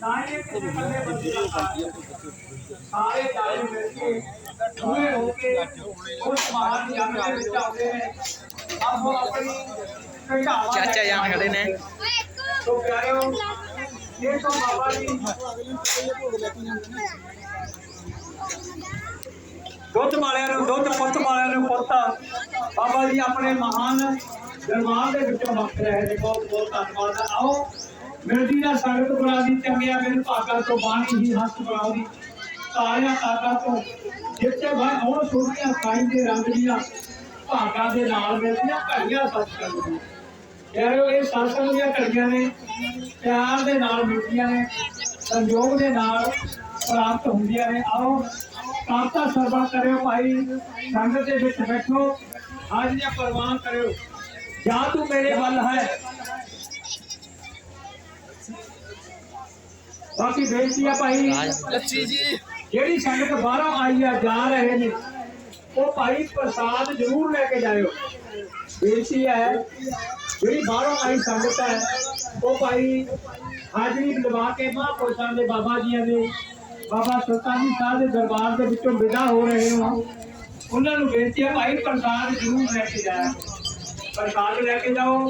ਤਾਂ ਇਹ ਕਿਸੇ ਕੱਲੇ ਬੰਦੇ ਦਾ। ਸਾਰੇ। ਜਾਣੇ ਮਿਲ ਕੇ ਦੂਏ ਹੋ ਕੇ ਉਸ ਮਹਾਨ ਜੰਗ ਦੇ ਵਿੱਚ ਆਉਂਦੇ ਨੇ ਆਪੋ ਆਪਣੀ ਘਟਾਵਾ ਚਾਚਾ ਜਾਨ ਖੜੇ ਨੇ। ਤੋ ਪਿਆਰਿਓ ਇਹ ਤੋਂ ਬਾਬਾ ਜੀ। ਦੁੱਧ ਵਾਲਿਆਂ ਨੂੰ ਦੁੱਧ ਪੁੱਤ ਵਾਲਿਆਂ ਨੂੰ ਪੁੱਤ। ਬਾਬਾ ਜੀ ਆਪਣੇ ਮਹਾਨ ਦਰਬਾਰ ਦੇ ਵਿੱਚੋਂ ਵਕਤ ਰਹੇ ਨੇ। ਬਹੁਤ ਬਹੁਤ ਧੰਨਵਾਦ। ਆਓ ਮਿਲਦੀ ਦਾ ਸੰਗਤ ਬੁਲਾ ਚੰਗਿਆ ਮੇਰੇ ਭਾਗਾ ਤੋਂ ਬਾਣੀ ਹੀ ਹੱਥ ਬੁਲਾਉਦੀ ਸਾਰਿਆਂ ਤਾਕਾ ਤੋਂ ਜਿੱਤੇ ਭਾਈ ਹੁਣ ਸੋਹਣੀਆਂ ਸਾਈਂ ਦੇ ਰੰਗ ਦੀਆਂ ਭਾਗਾ ਦੇ ਨਾਲ ਮਿਲਦੀਆਂ ਘੜੀਆਂ ਸੱਚ ਕਰਦੀਆਂ ਯਾਰੋ ਇਹ ਸਾਸਨ ਦੀਆਂ ਘੜੀਆਂ ਨੇ, ਪਿਆਰ ਦੇ ਨਾਲ ਮਿਲਦੀਆਂ ਨੇ, ਸੰਯੋਗ ਦੇ ਨਾਲ ਪ੍ਰਾਪਤ ਹੁੰਦੀਆਂ ਨੇ। ਆਓ ਕਾਂਤਾ ਸਰਬਾ ਕਰਿਓ ਭਾਈ, ਸੰਗਤ ਦੇ ਵਿੱਚ ਬੈਠੋ। ਹਾਜ਼ਰੀਆਂ ਪ੍ਰਵਾਨ ਕਰਿਓ। ਜਾਂ ਤੂੰ ਮੇਰੇ ਵੱਲ ਹੈ। ਬਾਕੀ ਬੇਨਤੀ ਆ ਭਾਈ ਲੱਚੀ ਜੀ। ਜਿਹੜੀ ਸੰਗਤ ਬਾਹਰੋਂ ਆਈ ਆ ਜਾ ਰਹੇ ਨੇ ਉਹ ਭਾਈ ਪ੍ਰਸਾਦ ਜ਼ਰੂਰ ਲੈ ਕੇ ਜਾਇਓ। ਬੇਨਤੀ ਹੈ ਜਿਹੜੀ ਬਾਹਰੋਂ ਆਈ ਸੰਗਤ ਹੈ ਉਹ ਭਾਈ ਹਾਜ਼ਰੀ ਲਵਾ ਕੇ ਮਹਾਂਪੁਰਸ਼ਾਂ ਦੇ ਬਾਬਾ ਜੀਆਂ ਦੇ ਬਾਬਾ ਸੁਲਤਾਨ ਜੀ ਸਾਹਿਬ ਦੇ ਦਰਬਾਰ ਦੇ ਵਿੱਚੋਂ ਵਿਦਾ ਹੋ ਰਹੇ ਹੋ। ਉਹਨਾਂ ਨੂੰ ਬੇਨਤੀ ਹੈ ਭਾਈ ਪ੍ਰਸਾਦ ਜ਼ਰੂਰ ਲੈ ਕੇ ਜਾਇਆ ਪ੍ਰਸਾਦ ਲੈ ਕੇ ਜਾਓ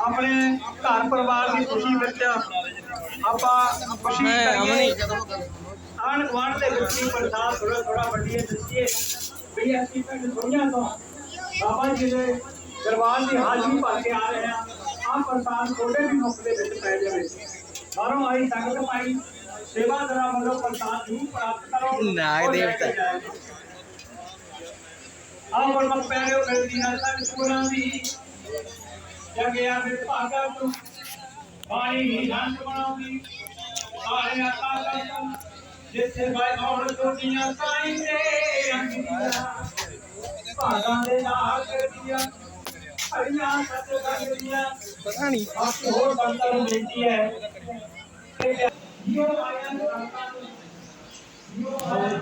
ਆਪਣੇ ਘਰ ਪਰਿਵਾਰ ਦੀ ਖੁਸ਼ੀ ਵਿੱਚ ਆਪਾਂ ਖੁਸ਼ੀ ਕਰੀਏ। ਆਣ ਗਵਾਂਡ ਦੇ ਵਿੱਚ ਪ੍ਰਸਾਦ ਥੋੜਾ ਥੋੜਾ ਵੰਡੀਏ ਦੱਸੀਏ। ਵੀ ਅਸੀਂ ਪਿੰਡ ਦੁਨੀਆ ਤੋਂ ਬਾਬਾ ਜੀ ਦੇ ਦਰਬਾਰ ਦੀ ਹਾਜ਼ਰੀ ਭਰ ਕੇ ਆ ਰਹੇ ਹਾਂ। ਆਹ ਪ੍ਰਸਾਦ ਥੋੜੇ ਵੀ ਮੁੱਖ ਦੇ ਵਿੱਚ ਪੈ ਜਾਵੇ। ਬਾਹਰੋਂ ਆਈ ਸੰਗਤ ਪਾਈ ਸੇਵਾਦਾਰਾਂ ਵੱਲੋਂ ਪ੍ਰਸਾਦ ਜ਼ਰੂਰ ਪ੍ਰਾਪਤ ਕਰੋ ਨਾਗ ਦੇਵਤਾ। ਆਹ ਵਰਮਕ ਪਿਆਰਿਓ ਬੇਨਤੀ ਨਾਲ ਸਾਡੇ ਸੂਰਾਂ ਦੀ। ਜਗਿਆ ਫਿਰ ਭਾਗਾ ਤੂੰ ਬਾਣੀ ਹੀ ਹੰਸ ਬਣਾਉਂਦੀ। ਸਾਰੇ ਆਤਾ ਕਰ ਜਿੱਥੇ ਬਾਈ ਔਰ ਦੁਨੀਆ ਸਾਈਂ ਦੇ ਅੰਗੀਆਂ। ਭਾਗਾਂ ਦੇ ਨਾਲ ਕਰਦੀਆਂ। ਹਰੀਆਂ ਸੱਚ ਗੰਦੀਆਂ ਪਤਾ ਨਹੀਂ। ਬਾਕੀ ਹੋਰ ਬੰਦਾ ਨੂੰ ਬੇਨਤੀ ਹੈ ਕਿ ਜੋ ਆਇਆ ਨੂੰ ਸੰਤਾਂ ਨੂੰ